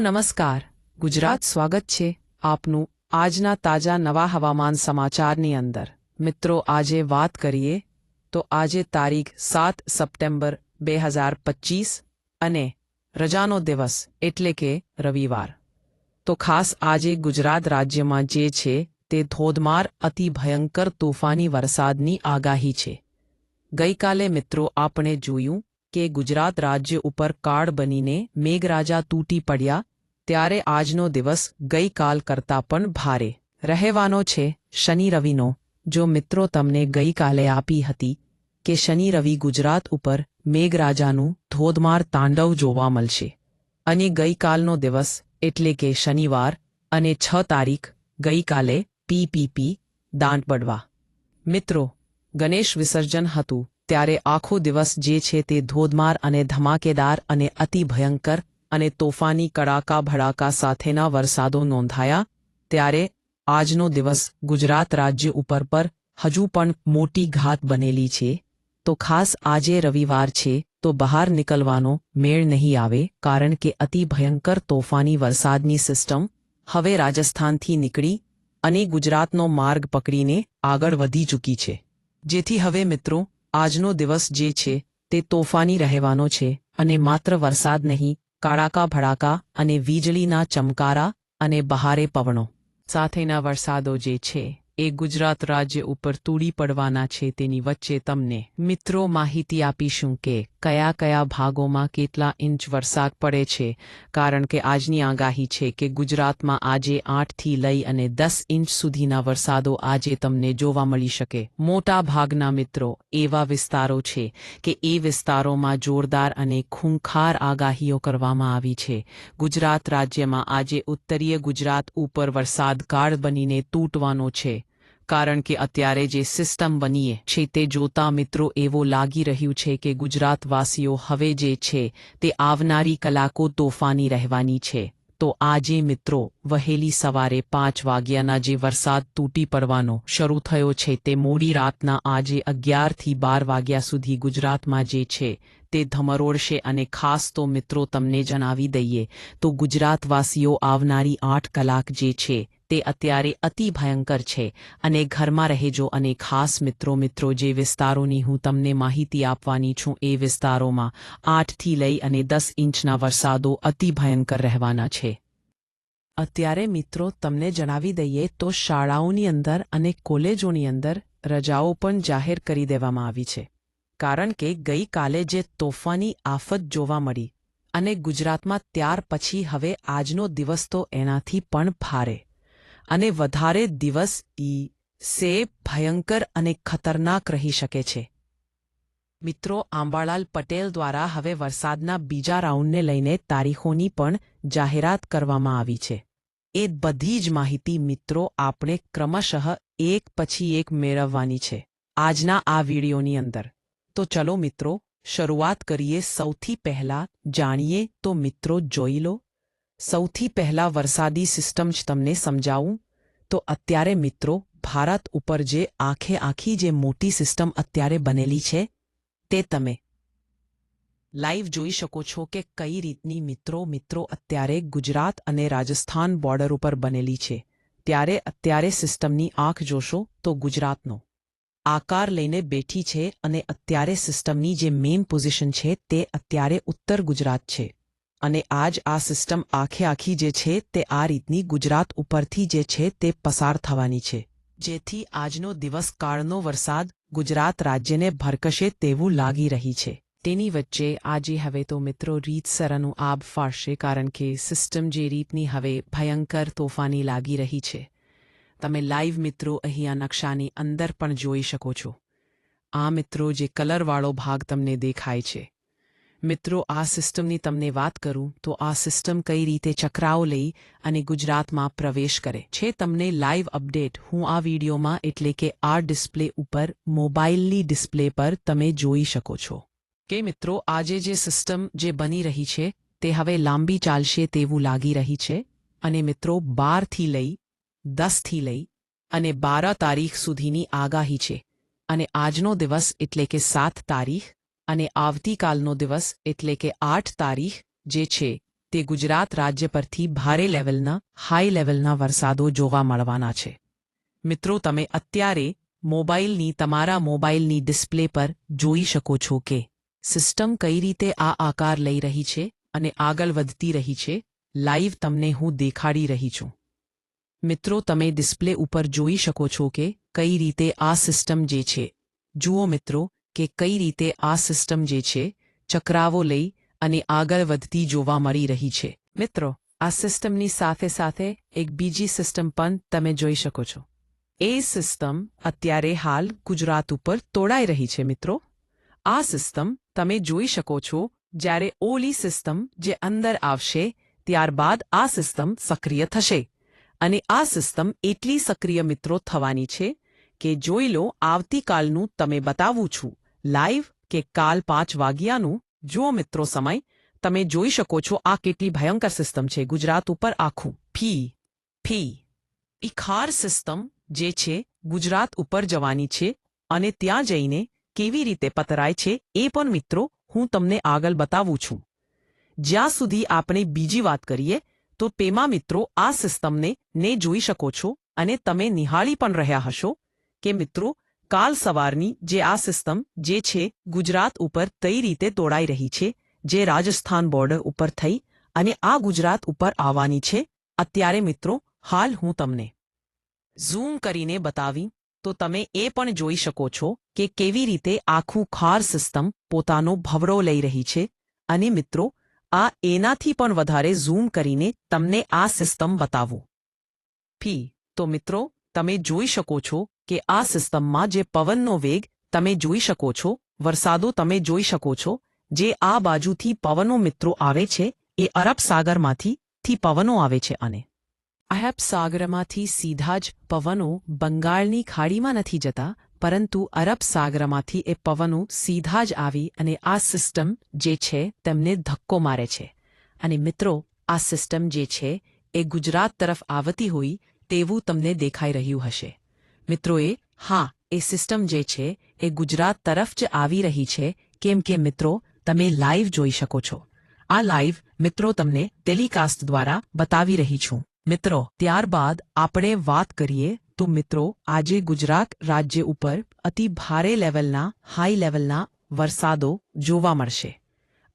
નમસ્કાર. ગુજરાત સ્વાગત છે આપનું આજના તાજા નવા હવામાન સમાચારની અંદર. મિત્રો, આજે વાત કરીએ તો આજે તારીખ સાત સપ્ટેમ્બર બે હજાર પચીસ અને રજાનો દિવસ એટલે કે રવિવાર. તો ખાસ આજે ગુજરાત રાજ્યમાં જે છે તે ધોધમાર, અતિ ભયંકર, તોફાની વરસાદની આગાહી છે. ગઈકાલે મિત્રો, આપણે જોયું કે ગુજરાત રાજ્ય ઉપર કાળ બનીને મેઘરાજા તૂટી પડ્યા, ત્યારે આજનો દિવસ ગઈકાલ કરતાં પણ ભારે. રહેવાનો છે શનિ રવિનો. જો મિત્રો તમને ગઈકાલે આપી હતી કે શનિ રવિ ગુજરાત ઉપર મેઘરાજાનું ધોધમાર તાંડવ જોવા મળશે. અને ગઈકાલનો દિવસ એટલે કે શનિવાર અને છ તારીખ ગઈકાલે પીપીપી દાંટ પડવા મિત્રો, ગણેશ વિસર્જન હતું. ત્યારે આખો દિવસ જે છે તે ધોધમાર અને ધમાકેદાર અને અતિ ભયંકર અને તોફાની કડાકા ભડાકા સાથેના વરસાદો નોંધાયા, ત્યારે આજનો દિવસ ગુજરાત રાજ્ય ઉપર પર હજુ પણ મોટી ઘાત બનેલી છે. તો ખાસ આજે રવિવાર છે, તો બહાર નીકળવાનો મેળ નહીં આવે, કારણ કે અતિ ભયંકર તોફાની વરસાદની સિસ્ટમ હવે રાજસ્થાનથી નીકળી અને ગુજરાતનો માર્ગ પકડીને આગળ વધી ચૂકી છે. જેથી હવે મિત્રો આજનો દિવસ જે છે તે તોફાની રહેવાનો છે અને માત્ર વરસાદ નહીં, કાળાકા ભડાકા અને વીજળીના ચમકારા અને બહારે પવનો. સાથેના વરસાદો જે છે એ ગુજરાત રાજ્ય ઉપર તૂડી પડવાના છે તેની વચ્ચે તમને મિત્રો માહિતી આપીશું કે કયા કયા ભાગોમાં કેટલા ઇંચ વરસાદ પડે છે? કારણ કે આજની આગાહી છે કે ગુજરાતમાં આજે આઠથી લઈ અને દસ ઇંચ સુધીના વરસાદો આજે તમને જોવા મળી શકે. મોટા ભાગના મિત્રો, એવા વિસ્તારો છે કે એ વિસ્તારોમાં જોરદાર અને ખૂંખાર આગાહીઓ કરવામાં આવી છે. ગુજરાત રાજ્યમાં આજે ઉત્તરીય ગુજરાત ઉપર વરસાદ કાળ બનીને તૂટવાનો છે. કારણ કે અત્યારે જે સિસ્ટમ બનીએ છે તે જોતા મિત્રો એવો લાગી રહ્યું છે કે ગુજરાતવાસીઓ હવે જે છે તે આવનારી કલાકો તોફાની રહેવાની છે. તો આજે મિત્રો, વહેલી સવારે પાંચ વાગ્યાના જે વરસાદ તૂટી પડવાનો શરૂ થયો છે તે મોડી રાતના આજે અગિયારથી બાર વાગ્યા સુધી ગુજરાતમાં જે છે તે ધમરોળશે અને ખાસ તો મિત્રો તમને જણાવી દઈએ, તો ગુજરાતવાસીઓ આવનારી આઠ કલાક જે છે તે અત્યારે અતિ ભયંકર છે અને ઘરમાં રહેજો અને ખાસ મિત્રો મિત્રો, જે વિસ્તારોની હું તમને માહિતી આપવાની છું એ વિસ્તારોમાં આઠથી લઈ અને દસ ઇંચના વરસાદો અતિ ભયંકર રહેવાના છે. અત્યારે મિત્રો તમને જણાવી દઈએ તો શાળાઓની અંદર અને કોલેજોની અંદર રજાઓ પણ જાહેર કરી દેવામાં આવી છે. કારણ કે ગઈકાલે જે તોફાની આફત જોવા મળી અને ગુજરાતમાં ત્યાર પછી હવે આજનો દિવસ તો એનાથી પણ ભારે. અને વધારે દિવસ ઈ સે ભયંકર અને ખતરનાક રહી શકે છે. મિત્રો, આંબાલાલ પટેલ દ્વારા હવે વરસાદના બીજા રાઉન્ડને લઈને તારીખોની પણ જાહેરાત કરવામાં આવી છે. એ બધી જ માહિતી, મિત્રો, આપણે ક્રમશઃ એક પછી એક મેળવવાની છે. આજના આ વિડીયોની અંદર. તો ચલો, મિત્રો, શરૂઆત કરીએ સૌથી પહેલા, જાણીએ તો મિત્રો, જોઈ લો. સૌથી પહેલા વરસાદી સિસ્ટમ જ તમને સમજાવું? તો અત્યારે મિત્રો, ભારત ઉપર જે આંખે આખી જે મોટી સિસ્ટમ અત્યારે બનેલી છે, તે તમે લાઈવ જોઈ શકો છો કે કઈ રીતની મિત્રો મિત્રો અત્યારે ગુજરાત અને રાજસ્થાન બોર્ડર ઉપર બનેલી છે. ત્યારે અત્યારે સિસ્ટમની આંખ જોશો તો ગુજરાતનો આકાર લઈને બેઠી છે અને અત્યારે સિસ્ટમની જે મેઇન પોઝિશન છે તે અત્યારે ઉત્તર ગુજરાત છે. અને આજ આ સિસ્ટમ આખે આખી જે છે તે આ રીતની ગુજરાત ઉપરથી જે છે તે પસાર થવાની છે. જેથી આજનો દિવસ કાળનો વરસાદ ગુજરાત રાજ્યને ભરકશે તેવું લાગી રહી છે. તેની વચ્ચે આજે હવે તો મિત્રો રીતસરનું આબ ફાળશે કારણ કે સિસ્ટમ જે રીતની હવે ભયંકર તોફાની લાગી રહી છે. તમે લાઈવ મિત્રો અહીંયા નકશાની અંદર પણ જોઈ શકો છો. આ મિત્રો જે કલરવાળો ભાગ તમને દેખાય છે. મિત્રો, આ સિસ્ટમની તમને વાત કરું, તો આ સિસ્ટમ કઈ રીતે ચક્રાઓ લઈ અને ગુજરાતમાં પ્રવેશ કરે છે તમને લાઈવ અપડેટ હું આ વિડીયોમાં એટલે કે આ ડિસ્પ્લે ઉપર, મોબાઈલની ડિસ્પ્લે પર તમે જોઈ શકો છો. કે મિત્રો, આજે જે સિસ્ટમ જે બની રહી છે, તે હવે લાંબી ચાલશે તેવું લાગી રહી છે અને મિત્રો, બારથી લઈ, દસથી લઈ અને બાર તારીખ સુધીની આગાહી છે અને આજનો દિવસ એટલે કે સાત તારીખ અને આવતીકાલનો દિવસ એટલે કે આઠ તારીખ જે છે, તે ગુજરાત રાજ્ય પરથી ભારે લેવલના હાઈ લેવલના વરસાદો જોવા મળવાના છે. મિત્રો, તમે અત્યારે મોબાઈલની, તમારા મોબાઈલની ડિસ્પ્લે પર જોઈ શકો છો કે સિસ્ટમ કઈ રીતે આ આકાર લઈ રહી છે અને આગળ વધતી રહી છે. લાઈવ તમને હું દેખાડી રહી છું. મિત્રો, તમે ડિસ્પ્લે ઉપર જોઈ શકો છો કે કઈ રીતે આ સિસ્ટમ જે છે. જુઓ મિત્રો કે કઈ રીતે આ સિસ્ટમ જે છે, ચક્રાવો લઈ અને આગળ વધતી જોવા મળી રહી છે. મિત્રો, આ સિસ્ટમની સાથે સાથે એક બીજી સિસ્ટમ પણ તમે જોઈ શકો છો. એ સિસ્ટમ અત્યારે હાલ ગુજરાત ઉપર તોડાઈ રહી છે મિત્રો. આ સિસ્ટમ તમે જોઈ શકો છો, જ્યારે ઓલી સિસ્ટમ જે અંદર આવશે, ત્યારબાદ આ સિસ્ટમ સક્રિય થશે. અને આ સિસ્ટમ એટલી સક્રિય મિત્રો થવાની છે, કે જોઈ લો, આવતીકાલનું તમે બતાવું છું. લાઈવ કે કાલ પાંચ વાગ્યાનું? જુઓ મિત્રો સમય. તમે જોઈ શકો છો આ કેટલી ભયંકર સિસ્ટમ છે. ગુજરાત ઉપર આખું ફી ફી ઈ ખાર સિસ્ટમ જે છે, ગુજરાત ઉપર જવાની છે અને ત્યાં જઈને કેવી રીતે પતરાય છે એ પણ મિત્રો હું તમને આગળ બતાવું છું. જ્યાં સુધી આપણે બીજી વાત કરીએ, તો તેમાં મિત્રો આ સિસ્ટમને ને જોઈ શકો છો અને તમે નિહાળી પણ રહ્યા હશો કે મિત્રો કાલ સવારની જે આ સિસ્ટમ જે છે, ગુજરાત ઉપર તઈ રીતે તોડાઈ રહી છે, જે રાજસ્થાન બોર્ડર ઉપર થઈ અને આ ગુજરાત ઉપર આવવાની છે, અત્યારે મિત્રો, હાલ હું તમને ઝૂમ કરીને બતાવી, તો તમે એ પણ જોઈ શકો છો કે કેવી રીતે આખું ખાર સિસ્ટમ પોતાનો ભવરો લઈ રહી છે અને મિત્રો, આ એનાથી પણ વધારે ઝૂમ કરીને તમને આ સિસ્ટમ બતાવું. ફી તો મિત્રો, તમે જોઈ શકો છો કે આ સિસ્ટમમાં જે પવનનો વેગ તમે જોઈ શકો છો, વરસાદો તમે જોઈ શકો છો, જે આ બાજુથી પવનો મિત્રો આવે છે, એ અરબ સાગરમાંથી થી પવનો આવે છે અને અરબ સાગરમાંથી સીધા જ પવનો બંગાળની ખાડીમાં નથી જતા, પરંતુ અરબ સાગરમાંથી એ પવનો સીધા જ આવી અને આ સિસ્ટમ જે છે તેમને ધક્કો મારે છે. અને મિત્રો, આ સિસ્ટમ જે છે એ ગુજરાત તરફ આવતી હોય તેવું તમને દેખાઈ રહ્યું હશે. મિત્રોએ, હા, એ સિસ્ટમ જે છે, એ ગુજરાત તરફ જ આવી રહી છે, કેમ કે મિત્રો, તમે લાઈવ જોઈ શકો છો. આ લાઈવ મિત્રો તમને ટેલિકાસ્ટ દ્વારા બતાવી રહી છું. મિત્રો, ત્યારબાદ આપણે વાત કરીએ, તો મિત્રો, આજે ગુજરાત રાજ્ય ઉપર અતિ ભારે લેવલના, હાઈ લેવલના વરસાદો જોવા મળશે.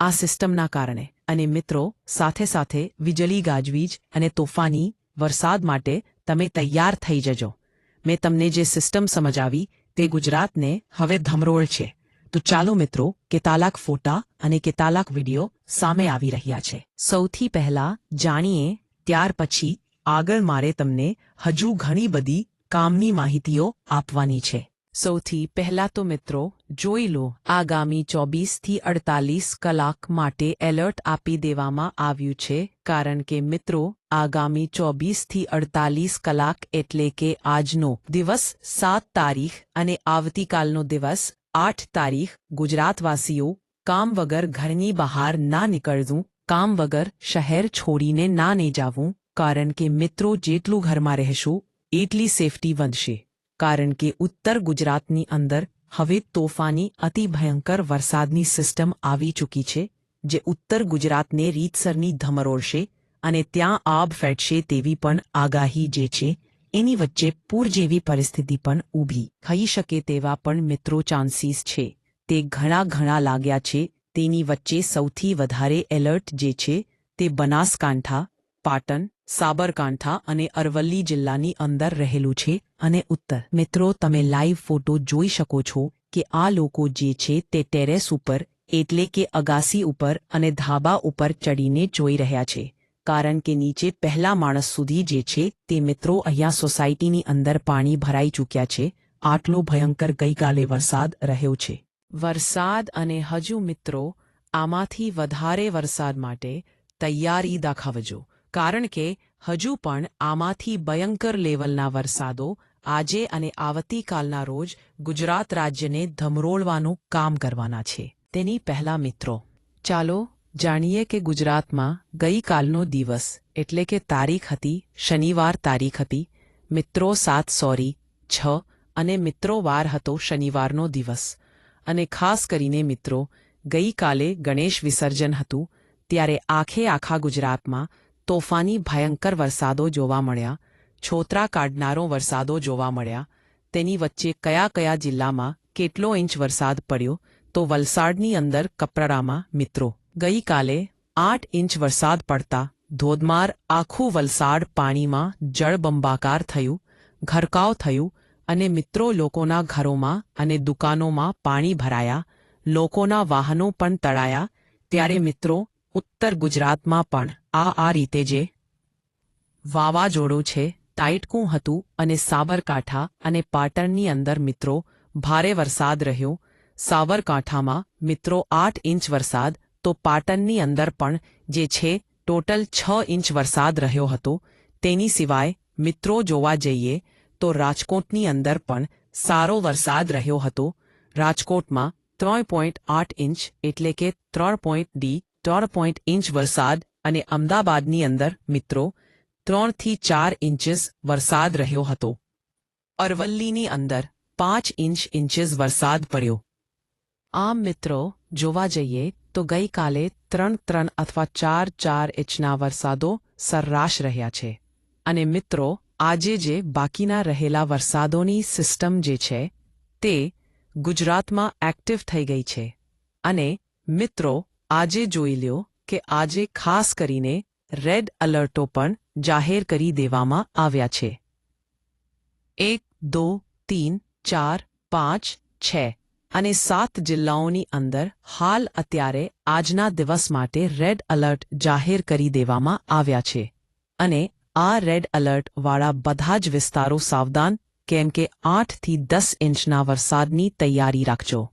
આ સિસ્ટમના કારણે. અને મિત્રો, સાથે સાથે વીજળી ગાજવીજ અને તોફાની વરસાદ માટે તમે તૈયાર થઈ જજો. મેં તમને જે સિસ્ટમ સમજાવી તે ગુજરાતને હવે ધમરોળ છે. તો ચાલો મિત્રો કેતાલાક ફોટા અને કેતાલાક વીડિયો સામે આવી રહ્યા છે. સૌથી પહેલા જાણીએ, ત્યાર પછી આગળ મારે તમને હજુ ઘણી બધી કામની માહિતીઓ આપવાની છે. સૌથી પહેલા તો મિત્રો, જોઈ લો, આગામી ચોવીસથી અડતાલીસ કલાક માટે એલર્ટ આપી દેવામાં આવ્યું છે. કારણ કે મિત્રો આગામી ચોવીસથી અડતાલીસ કલાક એટલે કે આજનો દિવસ સાત તારીખ અને આવતીકાલનો દિવસ આઠ તારીખ ગુજરાતવાસીઓ કામ વગર ઘરની બહાર ના નીકળવું, કામ વગર શહેર છોડીને ના નહીં જાવું, કારણ કે મિત્રો જેટલું ઘરમાં રહેશો, એટલી સેફટી વધશે. કારણ કે ઉત્તર ગુજરાતની અંદર હવે તોફાની અતિ ભયંકર વરસાદની સિસ્ટમ આવી ચૂકી છે, જે ઉત્તર ગુજરાતને રીતસરની ધમરોળશે અને ત્યાં આબ ફેટશે તેવી પણ આગાહી જે છે, એની વચ્ચે પૂર જેવી પરિસ્થિતિ પણ ઊભી. થઈ શકે તેવા પણ મિત્રો ચાન્સીસ છે. તે ઘણા ઘણા લાગ્યા છે. તેની વચ્ચે સૌથી વધારે એલર્ટ જે છે, તે બનાસકાંઠા, પાટણ, સાબરકાંઠા અને અરવલ્લી જિલ્લાની અંદર રહેલું છે અને ઉત્તર. મિત્રો, તમે લાઈવ ફોટો જોઈ શકો છો કે આ લોકો જે છે તે ટેરેસ ઉપર, એટલે કે અગાસી ઉપર અને ધાબા ઉપર ચડીને જોઈ રહ્યા છે. કારણ કે નીચે પહેલા માણસ સુધી જે છે તે મિત્રો અહીંયા સોસાયટીની અંદર પાણી ભરાઈ ચૂક્યા છે, આટલો ભયંકર ગઈકાલે વરસાદ રહ્યો છે. વરસાદ અને હજુ મિત્રો, આમાંથી વધારે વરસાદ માટે તૈયારી દાખવજો, કારણ કે હજુ પણ આમાંથી ભયંકર લેવલના વરસાદો આજે અને આવતીકાલના રોજ ગુજરાત રાજ્યને ધમરોળવાનું કામ કરવાના છે. તેની પહેલા મિત્રો, ચાલો જાણીએ કે ગુજરાતમાં ગઈકાલનો દિવસ એટલે કે તારીખ હતી, શનિવાર તારીખ હતી, મિત્રો સાત સોરી, છ, અને મિત્રો વાર હતો શનિવારનો દિવસ. અને ખાસ કરીને મિત્રો ગઈકાલે ગણેશ વિસર્જન હતું, ત્યારે આખે આખા ગુજરાતમાં તોફાની ભયંકર વરસાદો જોવા મળ્યા, છોતરા કાઢનારો વરસાદો જોવા મળ્યા. તેની વચ્ચે કયા કયા જિલ્લામાં કેટલો ઇંચ વરસાદ પડ્યો, તો વલસાડની અંદર કપરાડામાં મિત્રો ગઈકાલે આઠ ઇંચ વરસાદ પડતા ધોધમાર આખું વલસાડ પાણીમાં જળબંબાકાર થયું, ઘરકાવ થયું અને મિત્રો લોકોના ઘરોમાં અને દુકાનોમાં પાણી ભરાયા, લોકોના વાહનો પણ તળાયા. ત્યારે મિત્રો, ઉત્તર ગુજરાતમાં પણ આ આ રીતે જે વાવાઝોડું છે તાઇટકું હતું અને સાબરકાંઠા અને પાટણની અંદર મિત્રો, ભારે વરસાદ રહ્યો. સાબરકાંઠામાં મિત્રો આઠ ઇંચ વરસાદ તો પાટણની અંદર પણ, જે છે, ટોટલ છ ઇંચ વરસાદ રહ્યો હતો. તેની સિવાય, મિત્રો જોવા જઈએ, તો રાજકોટની અંદર પણ સારો વરસાદ રહ્યો હતો. રાજકોટમાં ત્રણ પોઈન્ટ આઠ ઇંચ એટલે કે ત્રણ પોઈન્ટ ડી, ત્રણ પોઈન્ટ ઇંચ વરસાદ અને અમદાવાદની અંદર, મિત્રો ત્રણથી ચાર ઇંચીસ વરસાદ રહ્યો હતો. અરવલ્લીની અંદર પાંચ ઇંચ ઇંચીસ વરસાદ પડ્યો. આમ મિત્રો, જોવા જઈએ તો ગઈકાલે ત્રણ ત્રણ અથવા ચાર ચાર ઇંચના વરસાદો સરરાશ રહ્યા છે. અને મિત્રો, આજે જે બાકીના રહેલા વરસાદોની સિસ્ટમ જે છે, તે ગુજરાતમાં એક્ટિવ થઈ ગઈ છે. અને મિત્રો, આજે જોઈ લ્યો કે આજે ખાસ કરીને રેડ અલર્ટો પણ જાહેર કરી દેવામાં આવ્યા છે. એક, દો, તીન, ચાર, પાંચ, છે. અને સાત જિલ્લાઓની અંદર હાલ અત્યારે આજના દિવસ માટે રેડ અલર્ટ જાહેર કરી દેવામાં આવ્યા છે. અને આ રેડ એલર્ટવાળા બધા જ વિસ્તારો સાવધાન, કેમ કે આઠથી દસ ઇંચના વરસાદની તૈયારી રાખજો.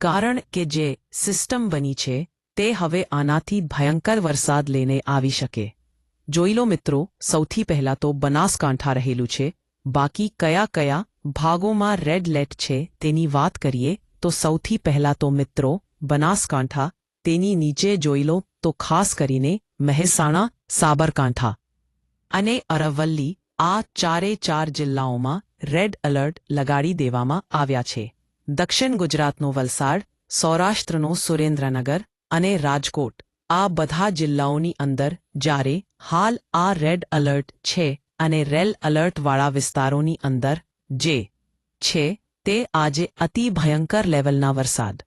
કારણ કે જે સિસ્ટમ બની છે, તે હવે આનાથી ભયંકર વરસાદ લઈને આવી શકે. જોઈ લો મિત્રો, સૌથી પહેલા તો બનાસકાંઠા રહેલું છે. બાકી કયા કયા ભાગોમાં રેડ લેટ છે તેની વાત કરીએ. તો સૌથી પહેલા તો મિત્રો, બનાસકાંઠા, તેની નીચે જોઈ લો, તો ખાસ કરીને મહેસાણા, સાબરકાંઠા અને અરવલ્લી, આ ચારે ચાર જિલ્લાઓમાં રેડ અલર્ટ લગાડી દેવામાં આવ્યા છે. દક્ષિણ ગુજરાતનો વલસાડ, સૌરાષ્ટ્રનો સુરેન્દ્રનગર અને રાજકોટ, આ બધા જિલ્લાઓની અંદર જ્યારે હાલ આ રેડ અલર્ટ છે અને રેલ અલર્ટવાળા વિસ્તારોની અંદર જે છે તે આજે અતિ ભયંકર લેવલના વરસાદ.